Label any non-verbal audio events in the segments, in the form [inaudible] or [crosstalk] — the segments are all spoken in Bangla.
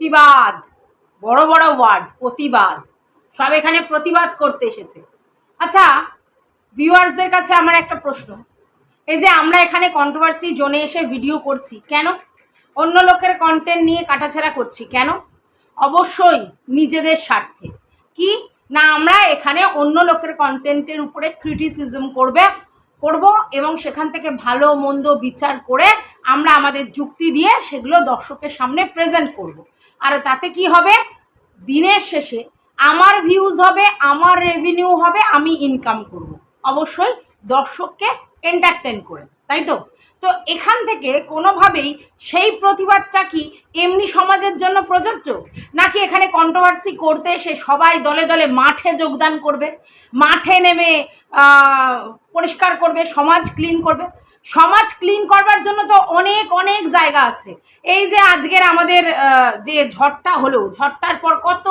প্রতিবাদ। বড় বড় ওয়ার্ড, প্রতিবাদ। সব এখানে প্রতিবাদ করতে এসেছে। আচ্ছা ভিউয়ার্সদের কাছে আমার একটা প্রশ্ন। এই যে আমরা এখানে কন্ট্রোভার্সি জোনে এসে ভিডিও করছি, কেন? অন্য লোকের কন্টেন্ট নিয়ে কাটাছেড়া করছি, কেন? অবশ্যই নিজেদের স্বার্থে। কি? না, আমরা এখানে অন্য লোকের কন্টেন্টের উপরে ক্রিটিসিজম করবে, করব এবং সেখান থেকে ভালো, মন্দ বিচার করে আমরা আমাদের যুক্তি দিয়ে সেগুলো দর্শকের সামনে প্রেজেন্ট করব। আর তাতে কি হবে? দিনের শেষে আমার ভিউজ হবে, আমার রেভিনিউ হবে, আমি ইনকাম করব। অবশ্যই দর্শককে এন্টারটেন করে, তাই তো? তো এখান থেকে কোনোভাবেই সেই প্রতিবাদটা কি এমনি সমাজের জন্য প্রযোজ্য? নাকি এখানে কন্ট্রোভার্সি করতে এসে সবাই দলে দলে মাঠে যোগদান করবে? মাঠে নেমে পরিষ্কার করবে, সমাজ ক্লিন করবে? সমাজ ক্লিন করবার জন্য তো অনেক অনেক জায়গা আছে। এই যে আজকের আমাদের যে ঝড়টা হলো, ঝড়টার পর কত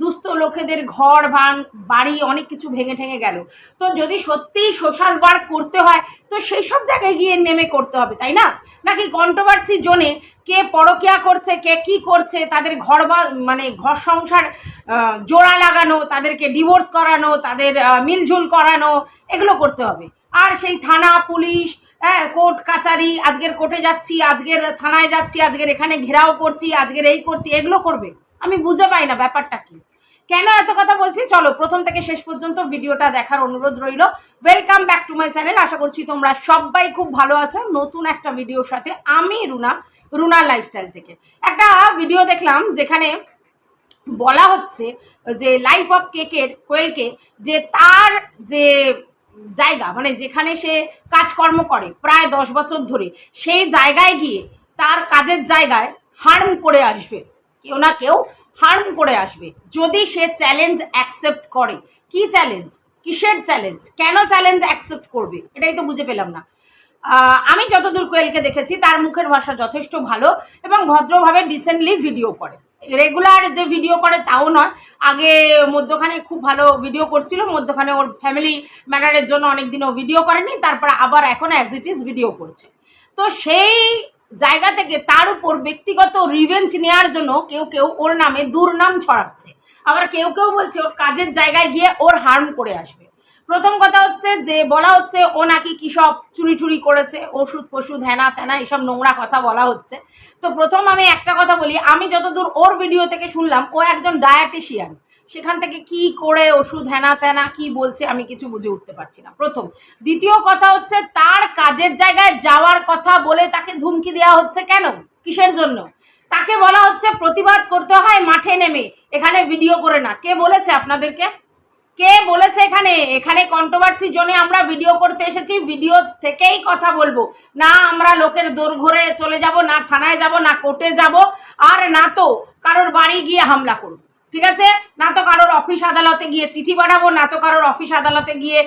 দুস্থ লোকেদের ঘর ভাঙ, বাড়ি অনেক কিছু ভেঙে ঠেঙে গেল। তো যদি সত্যিই সোশ্যাল ওয়ার্ক করতে হয়, তো সেই সব জায়গায় গিয়ে নেমে করতে হবে, তাই না? নাকি কন্ট্রোভার্সি জোনে কে পরকিয়া করছে, কে কি করছে, তাদের ঘর মানে ঘর সংসার জোড়া লাগানো, তাদেরকে ডিভোর্স করানো, তাদের মিলঝুল করানো, এগুলো করতে হবে। আর সেই থানা, পুলিশ হ্যাঁ কোর্ট, কাচারি, আজকের কোর্টে যাচ্ছি, আজকের থানায় যাচ্ছি, আজকের এখানে ঘেরাও করছি, আজকের এই করছি, এগুলো করবে। আমি বুঝে পাই না ব্যাপারটা কি কেন এত কথা বলছি? চলো, প্রথম থেকে শেষ পর্যন্ত ভিডিওটা দেখার অনুরোধ রইল। Welcome back to my channel আশা করছি তোমরা সবাই খুব ভালো আছো। নতুন একটা ভিডিওর সাথে আমি রুনা রুনা লাইফস্টাইল থেকে। একটা ভিডিও দেখলাম যেখানে বলা হচ্ছে যে লাইফ অফ কেকের কোয়েলকে যে তার যে জায়গা মানে যেখানে সে কাজকর্ম করে প্রায় দশ বছর ধরে, সেই জায়গায় গিয়ে তার কাজের জায়গায় হার্ম করে আসবে। কেউ না কেউ হার্ম করে আসবে। যদি সে চ্যালেঞ্জ অ্যাকসেপ্ট করে, কি চ্যালেঞ্জ কিসের চ্যালেঞ্জ কেন চ্যালেঞ্জ অ্যাকসেপ্ট করবে? এটাই তো বুঝে পেলাম না। আমি যতদূর কোয়েলকে দেখেছি, তার মুখের ভাষা যথেষ্ট ভালো এবং ভদ্রভাবে ডিসেন্টলি ভিডিও করে। রেগুলার যে ভিডিও করে তাও নয়। আগে মধ্যখানে খুব ভালো ভিডিও করছিল, মধ্যখানে ওর ফ্যামিলি ম্যাটারের জন্য অনেক দিন ও ভিডিও করেনি, তারপর আবার এখন অ্যাজ ইট ইজ ভিডিও করছে। তো সেই জায়গা থেকে তার উপর ব্যক্তিগত রিভেঞ্জ নেওয়ার জন্য কেউ কেউ ওর নামে দুর্নাম ছড়াচ্ছে। আবার কেউ কেউ বলছে ওর কাজের জায়গায় গিয়ে ওর হার্ম করে আসবে। প্রথম কথা হচ্ছে যে বলা হচ্ছে ও নাকি কী সব চুরি চুরি করেছে, ওষুধ পশুধ হ্যানা ত্যানা এসব নোংরা কথা বলা হচ্ছে। তো প্রথম আমি একটা কথা বলি, আমি যতদূর ওর ভিডিও থেকে শুনলাম, ও একজন ডায়াটিশিয়ান সেখান থেকে কি করে ওষুধ হ্যানা ত্যানা কি বলছে আমি কিছু বুঝে উঠতে পারছি না। প্রথম। দ্বিতীয় কথা হচ্ছে তার কাজের জায়গায় যাওয়ার কথা বলে তাকে ধুমকি দেওয়া হচ্ছে কেন? কিসের জন্য? তাকে বলা হচ্ছে প্রতিবাদ করতে হয় মাঠে নেমে। এখানে ভিডিও করে না। কে বলেছে আপনাদেরকে? কে বলেছে এখানে? এখানে কন্ট্রোভার্সি জোনে আমরা ভিডিও করতে এসেছি ভিডিও থেকেই কথা বলব। না আমরা লোকের দোর ঘরে চলে যাব, না থানায় যাব, না কোর্টে যাব, আর না তো কারোর বাড়ি গিয়ে হামলা করব। ঠিক আছে? না তো কারোর অফিস আদালতে গিয়ে চিঠি পাঠাবো, না তো কারোর অফিস আদালতে গিয়ে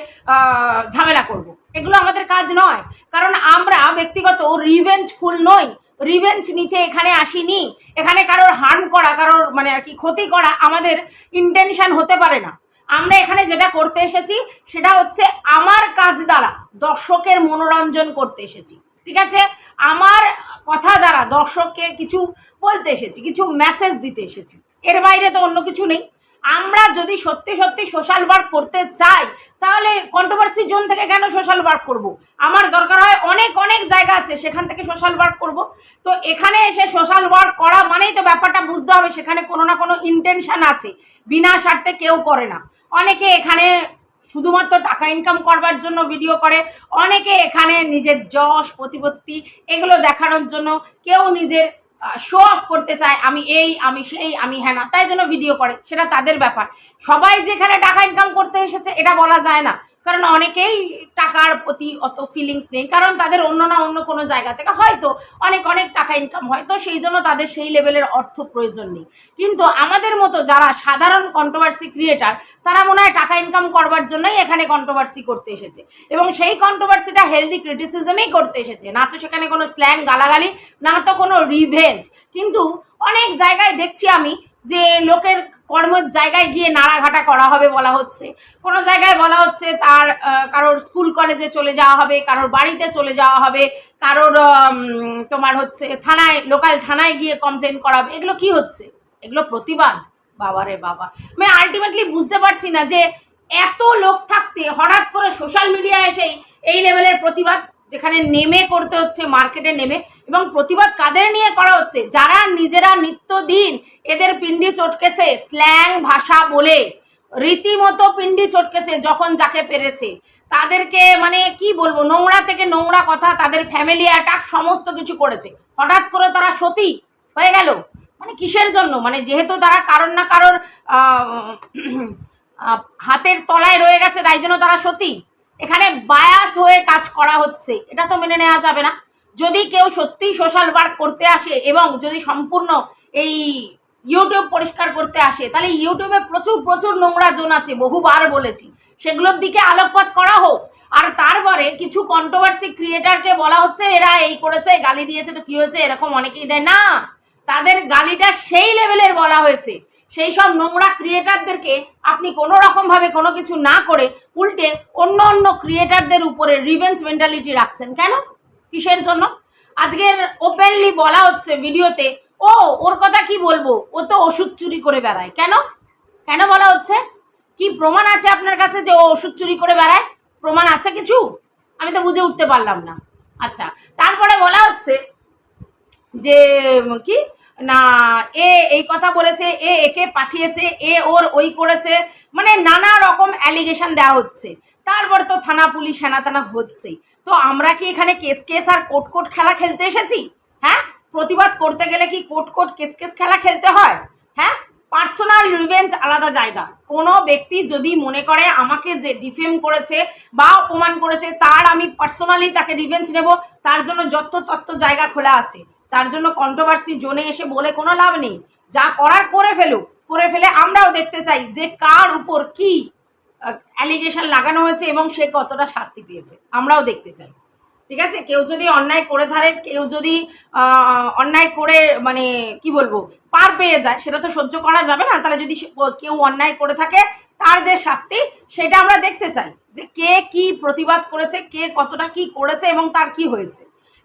ঝামেলা করব। এগুলো আমাদের কাজ নয়। কারণ আমরা ব্যক্তিগত রিভেঞ্জফুল নই। রিভেঞ্জ নিতে এখানে আসিনি। এখানে কারোর হার্ম করা, কারোর মানে আর কি ক্ষতি করা আমাদের ইন্টেনশন হতে পারে না। আমরা এখানে যেটা করতে এসেছি, সেটা হচ্ছে আমার কাজ দ্বারা দর্শকের মনোরঞ্জন করতে এসেছি। ঠিক আছে? আমার কথা দ্বারা দর্শককে কিছু বলতে এসেছি, কিছু মেসেজ দিতে এসেছি। এর বাইরে তো অন্য কিছু নেই। আমরা যদি সত্যি সত্যি সোশ্যাল ওয়ার্ক করতে চাই, তাহলে কন্ট্রোভার্সি জোন থেকে কেন সোশ্যাল ওয়ার্ক করব। আমার দরকার হয় অনেক অনেক জায়গা আছে, সেখান থেকে সোশ্যাল ওয়ার্ক করব। তো এখানে এসে সোশ্যাল ওয়ার্ক করা মানেই তো ব্যাপারটা বুঝতে হবে, সেখানে কোনো না কোনো ইন্টেনশন আছে। বিনা স্বার্থে কেউ করে না। অনেকে এখানে শুধুমাত্র টাকা ইনকাম করবার জন্য ভিডিও করে, অনেকে এখানে নিজের যশ, প্রতিপত্তি এগুলো দেখানোর জন্য কেউ নিজের শো অফ করতে চায়, আমি এই, আমি সেই, আমি হ্যাঁ না, তাই জন্য ভিডিও করে, সেটা তাদের ব্যাপার। সবাই যেখানে টাকা ইনকাম করতে এসেছে, এটা বলা যায় না। কারণ অনেকেই টাকার প্রতি অত ফিলিংস নেই, কারণ তাদের অন্য না অন্য কোনো জায়গা থেকে হয়তো অনেক অনেক টাকা ইনকাম হয়, তো সেই জন্য তাদের সেই লেভেলের অর্থ প্রয়োজন নেই। কিন্তু আমাদের মতো যারা সাধারণ কন্ট্রোভার্সি ক্রিয়েটার তারা মনে হয় টাকা ইনকাম করবার জন্যই এখানে কন্ট্রোভার্সি করতে এসেছে। এবং সেই কন্ট্রোভার্সিটা হেলদি ক্রিটিসিজমেই করতে এসেছে। না তো সেখানে কোনো স্ল্যাং গালাগালি, না তো কোনো রিভেঞ্জ কিন্তু অনেক জায়গায় দেখছি আমি যে লোকের কর্মের জায়গায় গিয়ে নাড়াঘাটা করা হবে বলা হচ্ছে। কোনো জায়গায় বলা হচ্ছে তার কারোর স্কুল কলেজে চলে যাওয়া হবে, কারোর বাড়িতে চলে যাওয়া হবে, কারোর তোমার হচ্ছে থানায়, লোকাল থানায় গিয়ে কমপ্লেন করা হবে। এগুলো কি হচ্ছে? এগুলো প্রতিবাদ? বাবারে বাবা। আমি আলটিমেটলি বুঝতে পারছি না যে এত লোক থাকতে, হঠাৎ করে সোশ্যাল মিডিয়ায় এসেই এই লেভেলের প্রতিবাদ, যেখানে নেমে করতে হচ্ছে মার্কেটে নেমে, এবং প্রতিবাদ কাদের নিয়ে করা হচ্ছে? যারা নিজেরা নিত্যদিন এদের পিন্ডি চটকেছে স্ল্যাং ভাষা বলে। রীতিমতো পিন্ডি চটকেছে যখন যাকে পেরেছে। তাদেরকে মানে কি বলব, নোংরা থেকে নোংরা কথা, তাদের ফ্যামিলি অ্যাটাক সমস্ত কিছু করেছে। হঠাৎ করে তারা সতী হয়ে গেল? মানে কিসের জন্য? মানে যেহেতু তারা কারোর না কারোর হাতের তলায় রয়ে গেছে, তাই জন্য তারা সতী। এখানে বায়াস হয়ে কাজ করা হচ্ছে। এটা তো মেনে নেওয়া যাবে না। যদি কেউ সত্যিই সোশ্যাল ওয়ার্ক করতে আসে এবং যদি সম্পূর্ণ এই ইউটিউব পরিষ্কার করতে আসে, তাহলে ইউটিউবে প্রচুর প্রচুর নোংরা জোন আছে, বহুবার বলেছি। সেগুলোর দিকে আলোকপাত করা হোক। আর তারপরে কিছু কন্ট্রোভার্সি ক্রিয়েটারকে বলা হচ্ছে, এরা এই করেছে, গালি দিয়েছে, তো কি হয়েছে? এরকম অনেকেই দেয়। না! তাদের গালিটা সেই লেভেলের বলা হয়েছে। সেই সব নোংরা ক্রিয়েটারদেরকে আপনি কোনো রকমভাবে কোনো কিছু না করে উল্টে অন্য অন্য ক্রিয়েটারদের উপরে রিভেঞ্জ মেন্টালিটি রাখছেন। কেন? কিসের জন্য? আজকের ওপেনলি বলা হচ্ছে ভিডিওতে ও, ওর কথা কি বলব? ও তো ওষুধ চুরি করে বেড়ায়। কেন? কেন বলা হচ্ছে? কি প্রমাণ আছে আপনার কাছে যে ও ওষুধ চুরি করে বেড়ায়? প্রমাণ আছে কিছু? আমি তো বুঝে উঠতে পারলাম না। আচ্ছা তারপরে বলা হচ্ছে যে কি? না, এ এই কথা বলেছে, এ একে পাঠিয়েছে, এ ওর ওই করেছে মানে নানা রকম অ্যালিগেশন দেওয়া হচ্ছে। তারপর তো থানা পুলিশ হেনা টানা হচ্ছেই। তো আমরা কি এখানে কেস কেস আর কোট কোট খেলা খেলতে এসেছি? হ্যাঁ? প্রতিবাদ করতে গেলে কি কোট কোট কেস কেস খেলা খেলতে হয়? হ্যাঁ? পার্সোনাল রিভেঞ্জ আলাদা জায়গা। কোনো ব্যক্তি যদি মনে করে আমাকে যে ডিফেম করেছে বা অপমান করেছে, তার আমি পার্সোনালি তাকে রিভেঞ্জ নেব। তার জন্য যত তত্ত্ব জায়গা খোলা আছে। তার জন্য কন্ট্রোভার্সি জোনে এসে বলে কোনো লাভ নেই। যা করার করে ফেলুক। করে ফেলে আমরাও দেখতে চাই যে কার উপর কি অ্যালিগেশন লাগানো হয়েছে এবং সে কতটা শাস্তি পেয়েছে। আমরাও দেখতে চাই। ঠিক আছে? কেউ যদি অন্যায় করে ধারে, কেউ যদি অন্যায় করে মানে কি বলব, পার পেয়ে যায়, সেটা তো সহ্য করা যাবে না। তাহলে যদি কেউ অন্যায় করে থাকে, তার যে শাস্তি, সেটা আমরা দেখতে চাই যে কে কি প্রতিবাদ করেছে, কে কতটা কি করেছে এবং তার কি হয়েছে।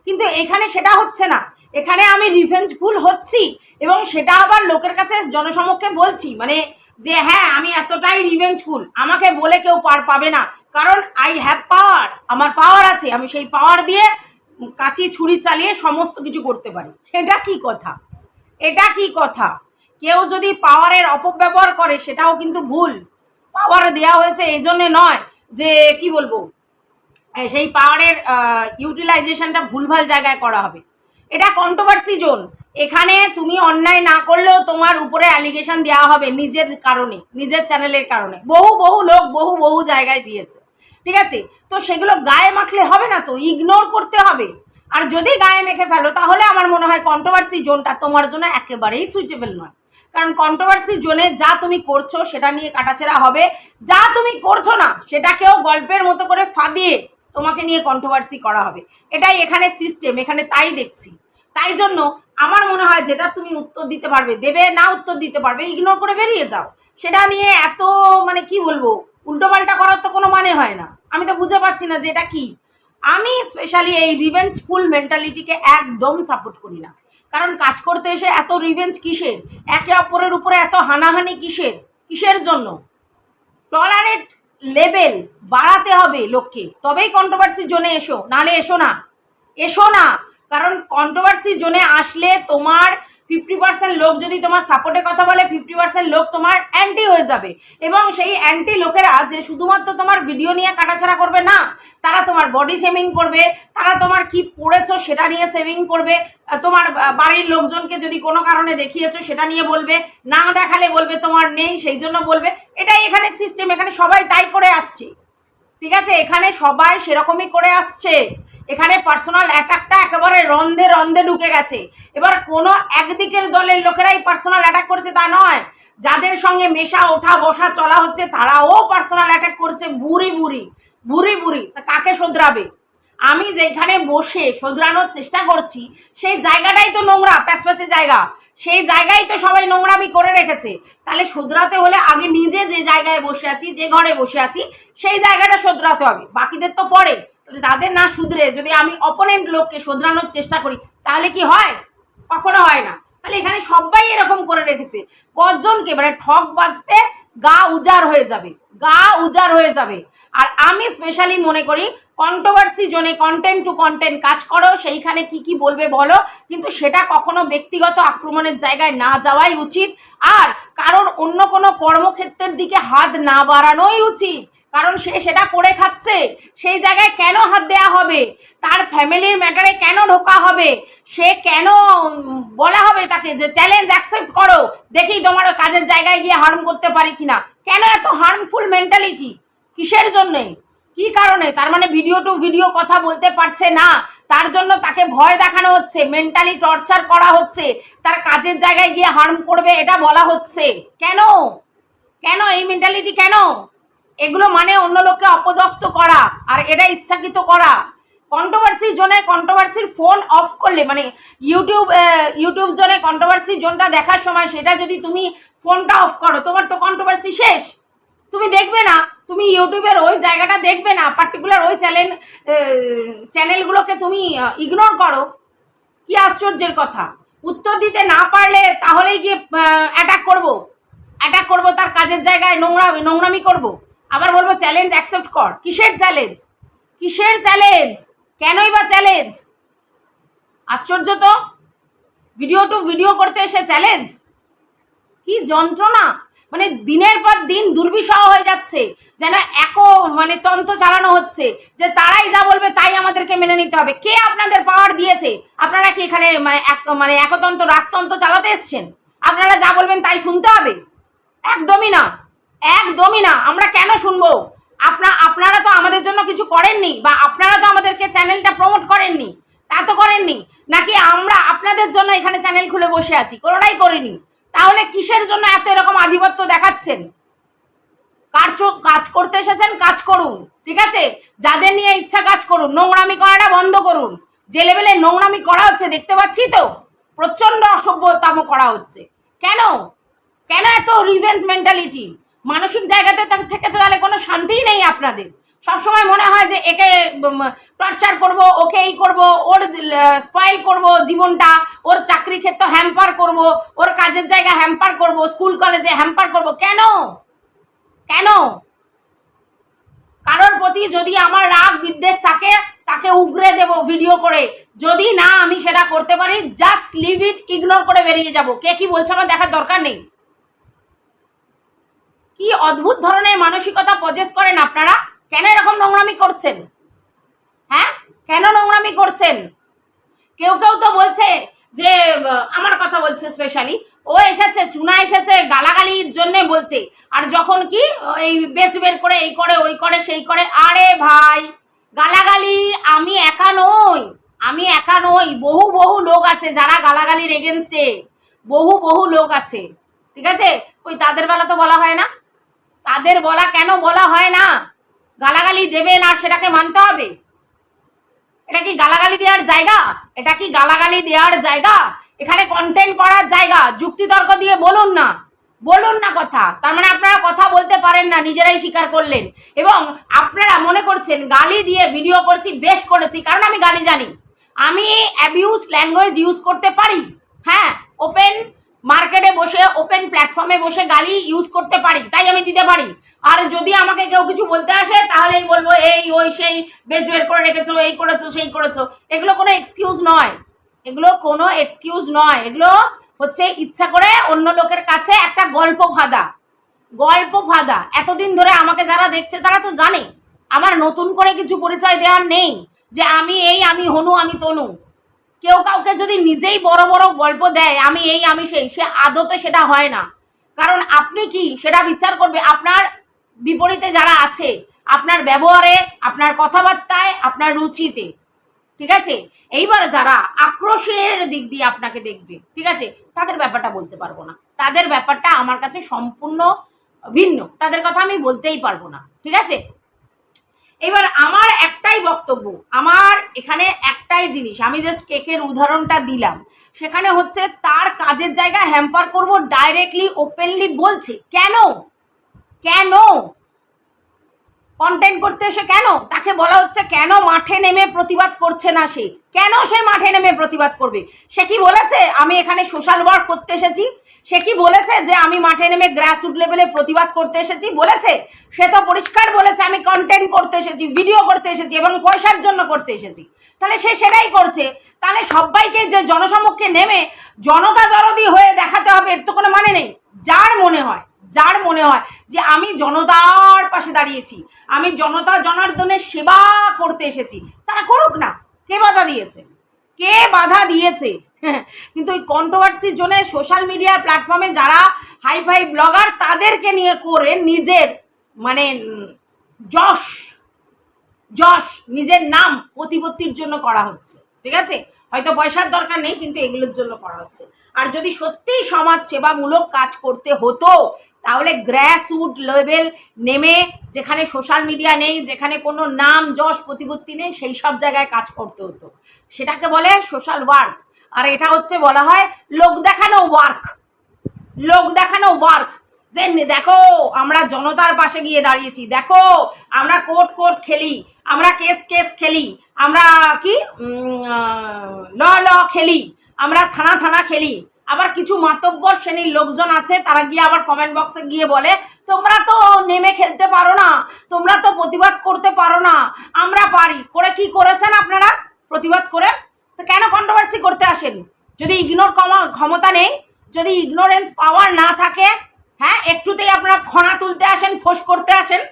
কিন্তু এখানে সেটা হচ্ছে না। এখানে আমি রিভেঞ্জফুল হচ্ছি এবং সেটা আবার লোকের কাছে জনসমক্ষে বলছি। মানে যে হ্যাঁ আমি এতটাই রিভেঞ্জফুল আমাকে বলে কেউ পার পাবে না। কারণ আই হ্যাভ পাওয়ার আমার পাওয়ার আছে। আমি সেই পাওয়ার দিয়ে কাঁচি, ছুরি চালিয়ে সমস্ত কিছু করতে পারি। সেটা কি কথা? এটা কি কথা? কেউ যদি পাওয়ারের অপব্যবহার করে, সেটাও কিন্তু ভুল। পাওয়ার দেওয়া হয়েছে এই জন্যে নয় যে, কি বলব? সেই পাওয়ারের ইউটিলাইজেশনটা ভুলভাল জায়গায় করা হবে। এটা কন্ট্রোভার্সি জোন এখানে তুমি অন্যায় না করলেও তোমার উপরে অ্যালিগেশন দেওয়া হবে নিজের কারণে, নিজের চ্যানেলের কারণে। বহু বহু লোক বহু বহু জায়গায় দিয়েছে। ঠিক আছে? তো সেগুলো গায়ে মাখলে হবে না তো? ইগনোর করতে হবে। আর যদি গায়ে মেখে ফেলো, তাহলে আমার মনে হয় কন্ট্রোভার্সি জোনটা তোমার জন্য একেবারেই সুইটেবল নয়। কারণ কন্ট্রোভার্সি জোনে যা তুমি করছ, সেটা নিয়ে কাটাছেড়া হবে। যা তুমি করছ না, সেটাকেও গল্পের মতো করে ফাঁদিয়ে তোমাকে নিয়ে কন্ট্রোভার্সি করা হবে। এটাই এখানে সিস্টেম এখানে তাই দেখছি। তাই জন্য আমার মনে হয় যেটা তুমি উত্তর দিতে পারবে, দেবে না উত্তর দিতে পারবে ইগনোর করে বেরিয়ে যাও। সেটা নিয়ে এত মানে কি বলব, উল্টোপাল্টা করার তো কোনো মানে হয় না। আমি তো বুঝে পাচ্ছি না যে এটা কি। আমি স্পেশালি এই রিভেঞ্জফুল মেন্টালিটিকে একদম সাপোর্ট করি না। কারণ কাজ করতে এসে এত রিভেঞ্জ কিসের? একে অপরের উপরে এত হানাহানি কিসের? কিসের জন্য? টলারেট লেভেল বাড়াতে হবে লোককে। তবেই কন্ট্রোভার্সি জোনে এসো নালে এসো না। এসো না, কারণ কন্ট্রোভার্সি জোনে আসলে তোমার ফিফটি পার্সেন্ট লোক যদি তোমার সাপোর্টে কথা বলে ফিফটি পার্সেন্ট লোক তোমার অ্যান্টি হয়ে যাবে। এবং সেই অ্যান্টি লোকেরা যে শুধুমাত্র তোমার ভিডিও নিয়ে কাটাছাড়া করবে না, তারা তোমার বডি শেমিং করবে, তারা তোমার কি পড়েছো সেটা নিয়ে সেভিং করবে তোমার বাড়ির লোকজনকে যদি কোনো কারণে দেখিয়েছো সেটা নিয়ে বলবে, না দেখালে বলবে তোমার নেই, সেই জন্য বলবে। এটাই এখানে সিস্টেম এখানে সবাই তাই করে আসছে। ঠিক আছে? এখানে সবাই সেরকমই করে আসছে। এখানে পার্সোনাল অ্যাটাকটা একেবারে রন্ধে রন্ধে ঢুকে গেছে। এবার কোনো একদিকের দলের লোকেরাই পার্সোনাল অ্যাটাক করেছে তা নয়। যাদের সঙ্গে মেশা, ওঠা, বসা, চলা হচ্ছে, তারাও পার্সোনাল অ্যাটাক করছে বুড়ি বুড়ি বুড়ি বুড়ি তা কাকে শোধরাবে? আমি যেখানে বসে শোধরানোর চেষ্টা করছি, সেই জায়গাটাই তো নোংরা, প্যাচপ্যাচে জায়গা। সেই জায়গায় তো সবাই নোংরামি করে রেখেছে। তাহলে শোধরাতে হলে আগে নিজে যে জায়গায় বসে আছি, যে ঘরে বসে আছি, সেই জায়গাটা শোধরাতে হবে। বাকিদের তো পরে তাদের না শুধরে, যদি আমি অপোনেন্ট লোককে শোধরানোর চেষ্টা করি, তাহলে কি হয়? কখনো হয় না। তাহলে এখানে সবাই এরকম করে রেখেছে। কজনকে মানে ঠক বাজতে গা উজাড় হয়ে যাবে। গা উজাড় হয়ে যাবে। আর আমি স্পেশালি মনে করি কন্ট্রোভার্সি জোনে কন্টেন্ট টু কন্টেন্ট কাজ করো, সেইখানে কি কি বলবে বলো, কিন্তু সেটা কখনো ব্যক্তিগত আক্রমণের জায়গায় না যাওয়াই উচিত। আর কারোর অন্য কোনো কর্মক্ষেত্রের দিকে হাত না বাড়ানোই উচিত। কারণ সে সেটা করে খাচ্ছে। সেই জায়গায় কেন হাত দেয়া হবে? তার ফ্যামিলির ম্যাটারে কেন ঢোকা হবে? সে কেন বলা হবে তাকে যে চ্যালেঞ্জ অ্যাকসেপ্ট করো। দেখি তোমার কাজের জায়গায় গিয়ে হার্ম করতে পারি কিনা। কেন এত হার্মফুল মেন্টালিটি কিসের জন্যে? কি কারণে? তার মানে ভিডিও টু ভিডিও কথা বলতে পারছে না। তার জন্য তাকে ভয় দেখানো হচ্ছে মেন্টালি টর্চার করা হচ্ছে। তার কাজের জায়গায় গিয়ে হার্ম করবে, এটা বলা হচ্ছে। কেন? কেন এই মেন্টালিটি কেন? এগুলো মানে অন্য লোককে অপদস্থ করা আর এটা ইচ্ছাকৃত করা। কন্ট্রোভার্সির জোনে কন্ট্রোভার্সির ফোন অফ করলে মানে ইউটিউব ইউটিউব জোনে কন্ট্রোভার্সি জোনটা দেখার সময় সেটা যদি তুমি ফোনটা অফ করো, তোমার তো কন্ট্রোভার্সি শেষ। তুমি দেখবে না, তুমি ইউটিউবের ওই জায়গাটা দেখবে না পার্টিকুলার ওই চ্যানেল চ্যানেলগুলোকে তুমি ইগনোর করো। কি আশ্চর্যের কথা। উত্তর দিতে না পারলে তাহলেই গিয়ে অ্যাটাক করব। অ্যাটাক করব তার কাজের জায়গায়, নোংরা, নোংরামি করব। আবার বলব চ্যালেঞ্জ অ্যাকসেপ্ট কর। কিসের চ্যালেঞ্জ কিসের চ্যালেঞ্জ কেনই বা চ্যালেঞ্জ আশ্চর্য তো। ভিডিও টু ভিডিও করতে এসে চ্যালেঞ্জ কি যন্ত্রণা! মানে দিনের পর দিন দুর্বিষহ হয়ে যাচ্ছে, যেন এক মানে তন্ত্র চালানো হচ্ছে, যে তারাই যা বলবে তাই আমাদেরকে মেনে নিতে হবে। কে আপনাদের পাওয়ার দিয়েছে? আপনারা কি এখানে মানে এক মানে একতন্ত্র, রাজতন্ত্র চালাতে এসছেন? আপনারা যা বলবেন তাই শুনতে হবে? একদমই না। একদমই না। আমরা কেন শুনব? আপনা, আপনারা তো আমাদের জন্য কিছু করেননি বা আপনারা তো আমাদেরকে চ্যানেলটা প্রমোট করেননি। তা তো করেননি। নাকি আমরা আপনাদের জন্য এখানে চ্যানেল খুলে বসে আছি? কোনোটাই করিনি। তাহলে কিসের জন্য এত এরকম আধিপত্য দেখাচ্ছেন? কাজ কাজ করতে এসেছেন, কাজ করুন, ঠিক আছে? যাদের নিয়ে ইচ্ছা কাজ করুন, নোংরামি করাটা বন্ধ করুন। যে লেভেলে নোংরামি করা হচ্ছে, দেখতে পাচ্ছি তো? প্রচণ্ড অসভ্যতাম করা হচ্ছে। কেন? কেন এত রিভেঞ্জ মেন্টালিটি মানসিক জায়গাতে থেকে তো তাহলে কোনো শান্তিই নেই আপনাদের। সবসময় মনে হয় যে একে টর্চার করব, ওকে এই করব, ওর স্পয়েল করব জীবনটা, ওর চাকরি ক্ষেত্র হ্যাম্পার করব, ওর কাজের জায়গা হ্যাম্পার করব স্কুল কলেজে হ্যাম্পার করব। কেন? কেন? কারোর প্রতি যদি আমার রাগ, বিদ্বেষ থাকে, তাকে উগরে দেব ভিডিও করে। যদি না আমি সেটা করতে পারি জাস্ট লিভ ইট ইগনোর করে বেরিয়ে যাব। কে কি বলছে আমার দেখার দরকার নেই। কি অদ্ভুত ধরনের মানসিকতা পজেস করেন আপনারা? কেন এরকম নোংরামি করছেন? হ্যাঁ? কেন নোংরামি করছেন? কেউ কেউ তো বলছে যে আমার কথা বলছে স্পেশালি ও এসেছে, চুনা এসেছে গালাগালির জন্য বলতে। আর যখন কি এই বেস্ট বের করে এই করে, ওই করে, সেই করে, আরে ভাই, গালাগালি, আমি একা নই, আমি একা নই। বহু বহু লোক আছে যারা গালাগালির এগেনস্টে বহু বহু লোক আছে। ঠিক আছে? ওই তাদের বেলা তো বলা হয় না। তাদের বলা কেন বলা হয় না? গালাগালি দেবে না, সেটাকে মানতে হবে। এটা কি গালাগালি দেওয়ার জায়গা? এটা কি গালাগালি দেওয়ার জায়গা? এখানে কন্টেন্ট করার জায়গা? যুক্তিতর্ক দিয়ে বলুন না। বলুন না কথা। তার মানে আপনারা কথা বলতে পারেন না, নিজেরাই স্বীকার করলেন। এবং আপনারা মনে করছেন, গালি দিয়ে ভিডিও করছি, বেশ করেছি। কারণ আমি গালি জানি। আমি অ্যাবিউজ ল্যাঙ্গুয়েজ ইউজ করতে পারি। হ্যাঁ ওপেন মার্কেটে বসে ওপেন প্ল্যাটফর্মে বসে গালি ইউজ করতে পারি, তাই আমি দিতে পারি। আর যদি আমাকে কেউ কিছু বলতে আসে, তাহলেই বলব, এই, ওই, সেই, বেশ বের করে রেখেছো, এই করেছ, সেই করেছ। এগুলো কোনো এক্সকিউজ নয়। এগুলো কোনো এক্সকিউজ নয়। এগুলো হচ্ছে ইচ্ছা করে অন্য লোকের কাছে একটা গল্প ভাদা। গল্প ভাদা। এতদিন ধরে আমাকে যারা দেখছে, তারা তো জানে। আমার নতুন করে কিছু পরিচয় দেওয়ার নেই যে আমি এই, আমি হনু, আমি তনু। কেউ কাউকে যদি নিজেই বড় বড় গল্প দেয়, আমি এই, আমি সেই, সে আদতে সেটা হয় না। কারণ আপনি কি সেটা বিচার করবে? আপনার বিপরীতে যারা আছে, আপনার ব্যবহারে, আপনার কথাবার্তায়, আপনার রুচিতে। ঠিক আছে? এইবার যারা আক্রোশের দিক দিয়ে আপনাকে দেখবে, ঠিক আছে? তাদের ব্যাপারটা বলতে পারব না। তাদের ব্যাপারটা আমার কাছে সম্পূর্ণ ভিন্ন। তাদের কথা আমি বলতেই পারব না। ঠিক আছে? এবার আমার একটাই বক্তব্য, আমার এখানে একটাই জিনিস, আমি জাস্ট কেকের উদাহরণটা দিলাম। সেখানে হচ্ছে তার কাজের জায়গা হ্যাম্পার করব ডাইরেক্টলি ওপেনলি বলছে। কেন? কেন? কন্টেন্ট করতে এসে কেন? তাকে বলা হচ্ছে, কেন মাঠে নেমে প্রতিবাদ করছে না সে? কেন সে মাঠে নেমে প্রতিবাদ করবে? সে কি বলেছে? আমি এখানে সোশ্যাল ওয়ার্ক করতে এসেছি। সে কি বলেছে যে আমি মাঠে নেমে গ্রাসরুট লেভেলে প্রতিবাদ করতে এসেছি? বলেছে? সে তো পরিষ্কার বলেছে, আমি কন্টেন্ট করতে এসেছি ভিডিও করতে এসেছি এবং পয়সার জন্য করতে এসেছি। তাহলে সে সেটাই করছে। তাহলে সবাইকে যে জনসমক্ষে নেমে জনতা দরদি হয়ে দেখাতে হবে, এর তো কোনো মানে নেই। যার মনে হয়। যার মনে হয় যে আমি জনতার পাশে দাঁড়িয়েছি, আমি জনতা জনার্দনের সেবা করতে এসেছি, তারা করুক না। কে বাধা দিয়েছে? কে বাধা দিয়েছে? [laughs] কিন্তু ওই কন্ট্রোভার্সির জোনে সোশ্যাল মিডিয়া প্ল্যাটফর্মে যারা হাই ফাই ব্লগার তাদেরকে নিয়ে করে নিজের মানে যশ যশ নিজের নাম প্রতিপত্তির জন্য করা হচ্ছে। ঠিক আছে? হয়তো পয়সার দরকার নেই, কিন্তু এগুলোর জন্য করা হচ্ছে। আর যদি সত্যিই সমাজ সেবামূলক কাজ করতে হতো তাহলে গ্র্যাসরুট লেভেল নেমে যেখানে সোশ্যাল মিডিয়া নেই, যেখানে কোনো নাম যশ প্রতিপত্তি নেই, সেই সব জায়গায় কাজ করতে হতো। সেটাকে বলে সোশ্যাল ওয়ার্ক আর এটা হচ্ছে বলা হয় লোক দেখানো ওয়ার্ক লোক দেখানো ওয়ার্ক যে দেখো, আমরা জনতার পাশে গিয়ে দাঁড়িয়েছি। দেখো, আমরা কোর্ট কোর্ট খেলি, আমরা কেস কেস খেলি, আমরা কি? ল ল খেলি, আমরা থানা থানা খেলি। আবার কিছু মাতব্বর শ্রেণির লোকজন আছে, তারা গিয়ে আবার কমেন্ট বক্সে গিয়ে বলে, তোমরা তো নেমে খেলতে পারো না, তোমরা তো প্রতিবাদ করতে পারো না, আমরা পারি। করে কি করেছেন আপনারা? প্রতিবাদ করে? তো কেন কন্ট্রোভার্সি করতে আসেন? যদি ইগনোর ক্ষমতা নেই, যদি ইগনোরেন্স পাওয়ার না থাকে হ্যাঁ একটুতেই আপনারা ফোনা তুলতে আসেন, ফোস করতে আসেন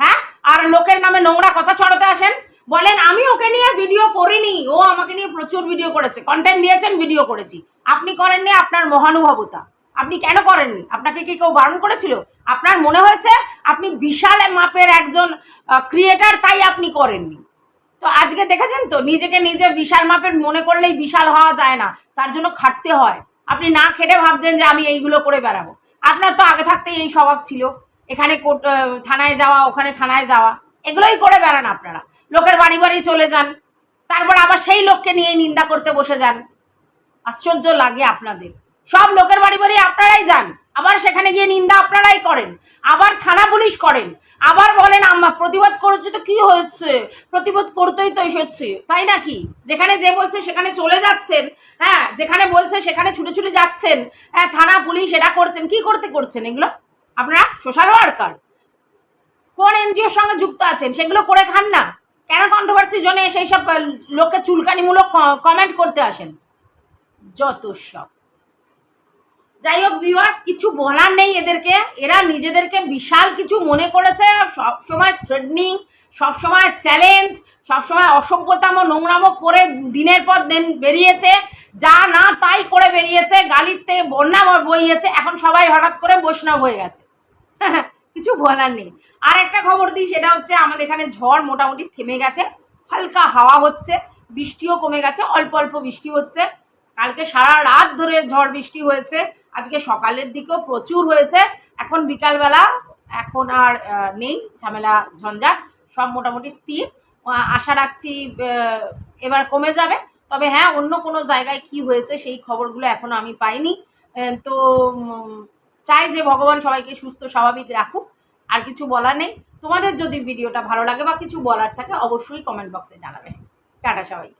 হ্যাঁ আর লোকের নামে নোংরা কথা ছড়াতে আসেন বলেন, আমি ওকে নিয়ে ভিডিও করিনি। ও আমাকে নিয়ে প্রচুর ভিডিও করেছে। কন্টেন্ট দিয়েছেন ভিডিও করেছি। আপনি করেননি আপনার মহানুভবতা। আপনি কেন করেননি? আপনাকে কি কেউ বারণ করেছিল? আপনার মনে হয়েছে আপনি বিশাল মাপের একজন ক্রিয়েটার তাই আপনি করেননি। তো আজকে দেখেছেন তো, নিজেকে নিজে বিশাল মাপের মনে করলেই বিশাল হওয়া যায় না। তার জন্য খাটতে হয়। আপনি না খেটে ভাবছেন যে আমি এইগুলো করে বেড়াবো। আপনার তো আগে থাকতেই এই স্বভাব ছিল। এখানে থানায় যাওয়া, ওখানে থানায় যাওয়া, এগুলোই করে বেড়ান আপনারা। লোকের বাড়ি বাড়ি চলে যান। তারপর আবার সেই লোককে নিয়ে নিন্দা করতে বসে যান। আশ্চর্য লাগে আপনাদের। সব লোকের বাড়ি বাড়ি আপনারাই যান। আবার সেখানে গিয়ে নিন্দা আপনারাই করেন। আবার থানা পুলিশ করেন। আবার বলেন, আমার প্রতিবাদ করেছে তো কি হয়েছে? প্রতিবাদ করতেই তো এসেছে। তাই নাকি? যেখানে যে বলছে সেখানে চলে যাচ্ছেন। হ্যাঁ যেখানে বলছে সেখানে ছুটে ছুটে যাচ্ছেন। হ্যাঁ থানা পুলিশ এটা করছেন। কি করতে করছেন এগুলো? আপনারা সোশ্যাল ওয়ার্কার। কোন এনজিওর সঙ্গে যুক্ত আছেন? সেগুলো করে খান না। কেন কন্ট্রোভার্সি জোনে সেই সব লোককে চুলকানিমূলক কমেন্ট করতে আসেন? যত সব। যাই হোক ভিউয়ার্স কিছু বলার নেই এদেরকে। এরা নিজেদেরকে বিশাল কিছু মনে করেছে সব সময় থ্রেডনিং সব সময় চ্যালেঞ্জ সব সময় অসভ্যতাম নোংরামো করে দিনের পর দিন বেরিয়েছে। যা না তাই করে বেরিয়েছে থেকে বন্যা বইয়েছে। এখন সবাই হঠাৎ করে বৈষ্ণব হয়ে গেছে। [laughs] কিছু বলার নেই। আর একটা খবর দিই, সেটা হচ্ছে আমাদের এখানে ঝড় মোটামুটি থেমে গেছে। হালকা হাওয়া হচ্ছে, বৃষ্টিও কমে গেছে, অল্প অল্প বৃষ্টি হচ্ছে। কালকে সারা রাত ধরে ঝড় বৃষ্টি হয়েছে, আজকে সকালের দিকেও প্রচুর হয়েছে। এখন বিকালবেলা এখন আর নেই, ঝামেলা ঝঞ্ঝাট, সব মোটামুটি স্থির। আশা রাখছি এবার কমে যাবে। তবে হ্যাঁ অন্য কোনো জায়গায় কি হয়েছে সেই খবরগুলো এখনও আমি পাইনি। তো চাই যে ভগবান সবাইকে সুস্থ, স্বাভাবিক রাখুক, আর কিছু বলার নেই। তোমাদের যদি ভিডিওটা ভালো লাগে বা কিছু বলার থাকে, অবশ্যই কমেন্ট বক্সে জানাবে। টাটা সবাই